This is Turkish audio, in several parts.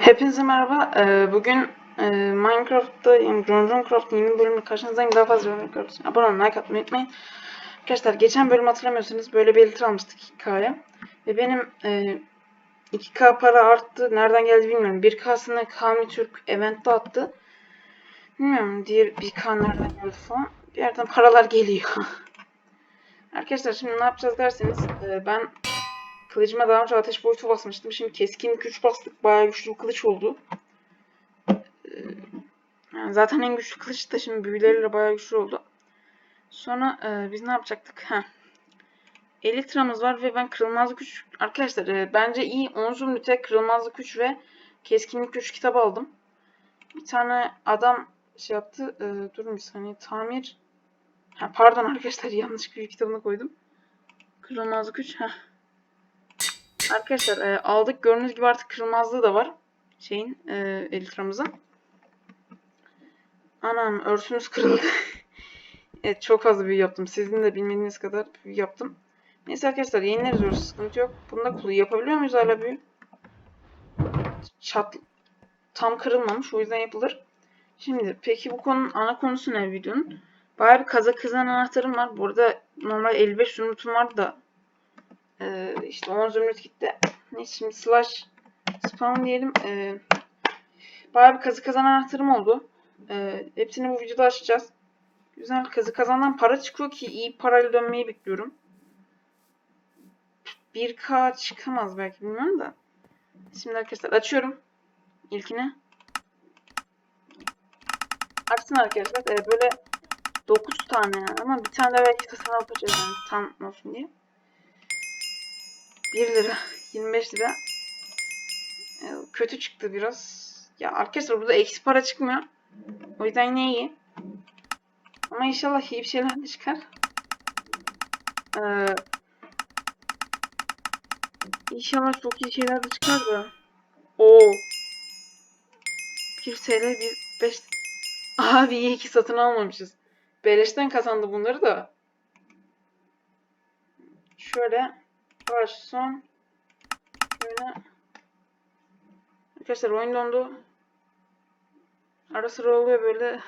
Hepinize merhaba. Ee, bugün e, Minecraft'ta yani John John Craft yeni bölümle karşınızdayım. Daha fazla yorum Minecraft için abone olmayı, like atmayı unutmayın. Arkadaşlar geçen bölüm hatırlamıyorsanız böyle bir elitra almıştık 2K'ya. Ve benim e, 2K para arttı. Nereden geldi bilmiyorum. 1K'sını Kami Türk eventte attı. Bilmiyorum diğer 1K nereden geldi falan. Bir yerden paralar geliyor. Arkadaşlar şimdi ne yapacağız derseniz e, ben Kılıcıma daha önce ateş boyutu basmıştım. Şimdi keskin güç bastık. Bayağı güçlü bir kılıç oldu. Ee, yani zaten en güçlü kılıç da şimdi büyüleriyle bayağı güçlü oldu. Sonra e, biz ne yapacaktık? Heh. Elitramız var ve ben kırılmazlık güç... Arkadaşlar e, bence iyi 10 zümrüte kırılmazlık güç ve keskinlik güç kitabı aldım. Bir tane adam şey yaptı. E, durun bir saniye. Tamir... Ha, pardon arkadaşlar yanlış bir kitabına koydum. Kırılmazlık güç. Heh. Arkadaşlar e, aldık. Gördüğünüz gibi artık kırılmazlığı da var. Şeyin e, elitramızın. Anam örsümüz kırıldı. evet çok fazla büyü yaptım. Sizin de bilmediğiniz kadar büyü yaptım. Neyse arkadaşlar yenileriz örsü sıkıntı yok. Bunda kulu yapabiliyor muyuz hala büyü? Çat tam kırılmamış o yüzden yapılır. Şimdi peki bu konunun ana konusu ne videonun? Bayağı bir kaza kızan anahtarım var. Burada normal 55 zümrütüm vardı da ee, işte 10 zümrüt gitti. Neyse şimdi slash spam diyelim. Ee, bayağı bir kazı kazan anahtarım oldu. Ee, hepsini bu videoda açacağız. Güzel kazı kazandan para çıkıyor ki iyi parayla dönmeyi bekliyorum. 1k çıkamaz belki bilmiyorum da. Şimdi arkadaşlar açıyorum. İlkini. Açsın arkadaşlar. Ee, böyle 9 tane ama bir tane de belki tasarruf yapacağız yani tam olsun diye. 1 lira, 25 lira. Ee, kötü çıktı biraz. Ya arkadaşlar burada eksi para çıkmıyor. O yüzden yine iyi. Ama inşallah iyi bir şeyler de çıkar. Ee, inşallah çok iyi şeyler de çıkar da. Oo. 1 TL, 1 5 Abi iyi ki satın almamışız. Beleşten kazandı bunları da. Şöyle Baş son. Böyle. Arkadaşlar oyun dondu. Ara sıra oluyor böyle.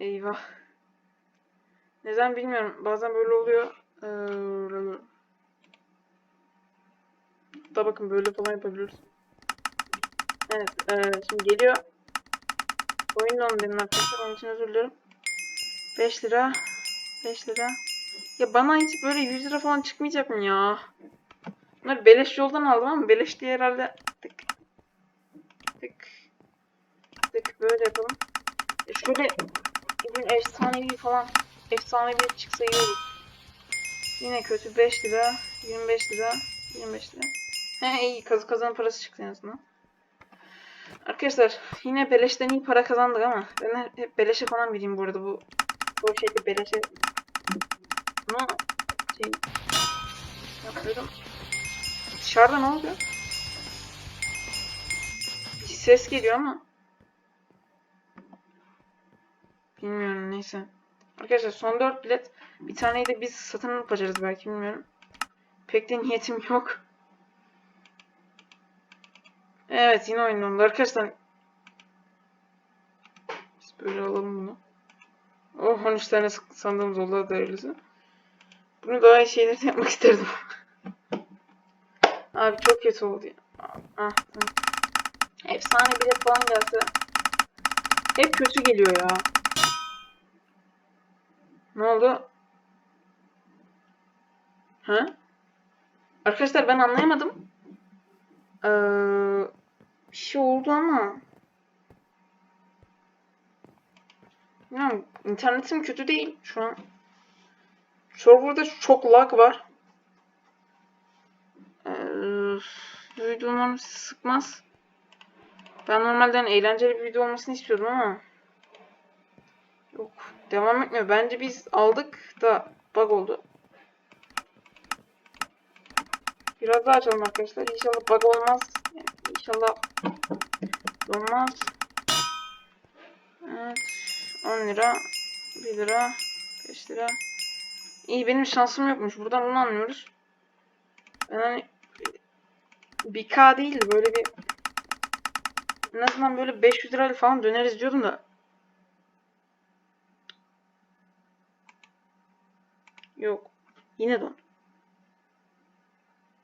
Eyvah. Neden bilmiyorum. Bazen böyle oluyor. Ee, da bakın böyle falan yapabiliriz. Evet. E, şimdi geliyor. Oyun dondu benim arkadaşlar. Onun için özür dilerim. 5 lira. 5 lira. Ya bana hiç böyle 100 lira falan çıkmayacak mı ya? Bunları beleş yoldan aldım ama beleş diye herhalde tık tık tık böyle yapalım. E şöyle bugün efsanevi falan efsanevi çıksa iyi olur. Yine kötü 5 lira 25 lira 25 lira. He iyi kazı kazan parası çıktı en azından. Arkadaşlar yine beleşten iyi para kazandık ama ben hep beleşe falan bileyim bu arada bu bu şeyde beleşe ama şey yapıyorum. Dışarıda ne oluyor? Bir ses geliyor ama. Bilmiyorum neyse. Arkadaşlar son 4 bilet. Bir taneyi de biz satın alıp açarız belki bilmiyorum. Pek de niyetim yok. Evet yine oyun oldu arkadaşlar. Biz böyle alalım bunu. Oh 13 tane sandığımız oldu değerlisi. Bunu daha iyi şeyler yapmak isterdim. Abi çok kötü oldu ya. Ah. Efsane bilet falan gelse. Hep kötü geliyor ya. Ne oldu? Ha? Arkadaşlar ben anlayamadım. Ee, bir şey oldu ama. Yani internetim kötü değil şu an. Server'da çok lag var. Ee, video umarım sizi sıkmaz. Ben normalden eğlenceli bir video olmasını istiyordum ama yok devam etmiyor. Bence biz aldık da bug oldu. Biraz daha açalım arkadaşlar. İnşallah bug olmaz. Yani inşallah olmaz. Evet. 10 lira. 1 lira. 5 lira. İyi benim şansım yokmuş. Buradan bunu anlıyoruz. Ben hani bir K değil de böyle bir En azından böyle 500 lirayla falan döneriz diyordum da. Yok. Yine don.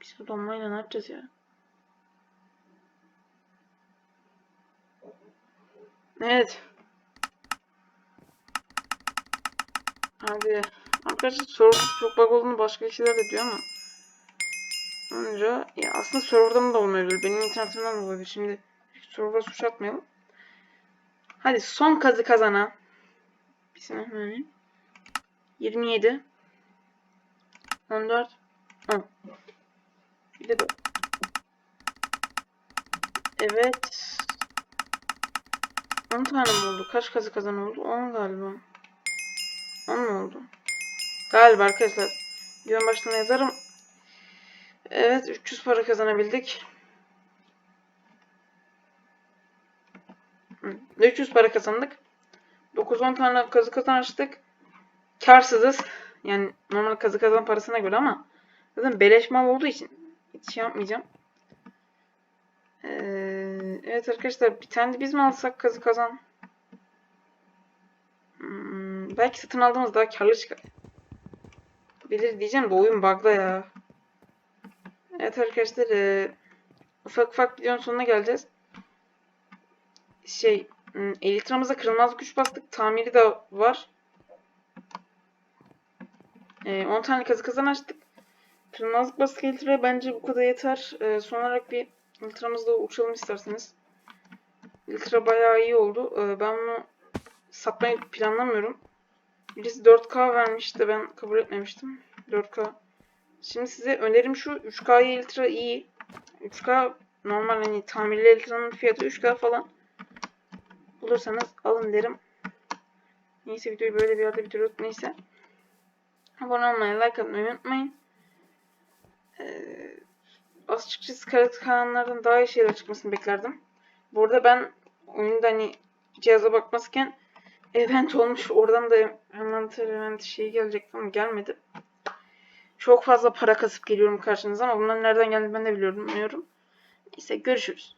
Biz bu donmayla ne yapacağız ya? Evet. Hadi. Arkadaşlar serverda çok bug olduğunu başka kişiler de diyor ama. Onca ya aslında serverdan da olmayabilir. Benim internetimden de olabilir. Şimdi server'a suç atmayalım. Hadi son kazı kazana. Bismillahirrahmanirrahim. 27 14 10 Bir de 4. Evet. 10 tane mi oldu? Kaç kazı kazan oldu? 10 galiba. 10 mu oldu? Galiba arkadaşlar. Videonun başına yazarım. Evet 300 para kazanabildik. Hı, 300 para kazandık. 9-10 tane kazı kazanmıştık. Karsızız. Yani normal kazı kazan parasına göre ama zaten beleş mal olduğu için hiç şey yapmayacağım. Ee, evet arkadaşlar bir tane de biz mi alsak kazı kazan? Hmm, belki satın aldığımız daha karlı çıkar. Bilir diyeceğim de oyun bug'da ya. Evet arkadaşlar e, ufak ufak videonun sonuna geleceğiz. Şey elitramıza kırılmaz güç bastık. Tamiri de var. E, 10 tane kazı kazan açtık. Kırılmazlık bastık elitraya bence bu kadar yeter. E, son olarak bir elitramızla uçalım isterseniz. Elitra bayağı iyi oldu. E, ben bunu satmayı planlamıyorum. Birisi 4K vermişti. Ben kabul etmemiştim. 4K. Şimdi size önerim şu. 3K Ultra iyi. 3K normal hani tamirli Ultra'nın fiyatı 3K falan. Bulursanız alın derim. Neyse videoyu böyle bir yerde bitiriyoruz. Neyse. Abone olmayı, like atmayı unutmayın. Ee, açıkçası Karat kanallardan daha iyi şeyler çıkmasını beklerdim. Bu arada ben oyunda hani cihaza bakmazken event olmuş. Oradan da envanter event şey gelecekti ama gelmedi. Çok fazla para kasıp geliyorum karşınıza ama bunların nereden geldiğini ben de biliyorum. Neyse görüşürüz.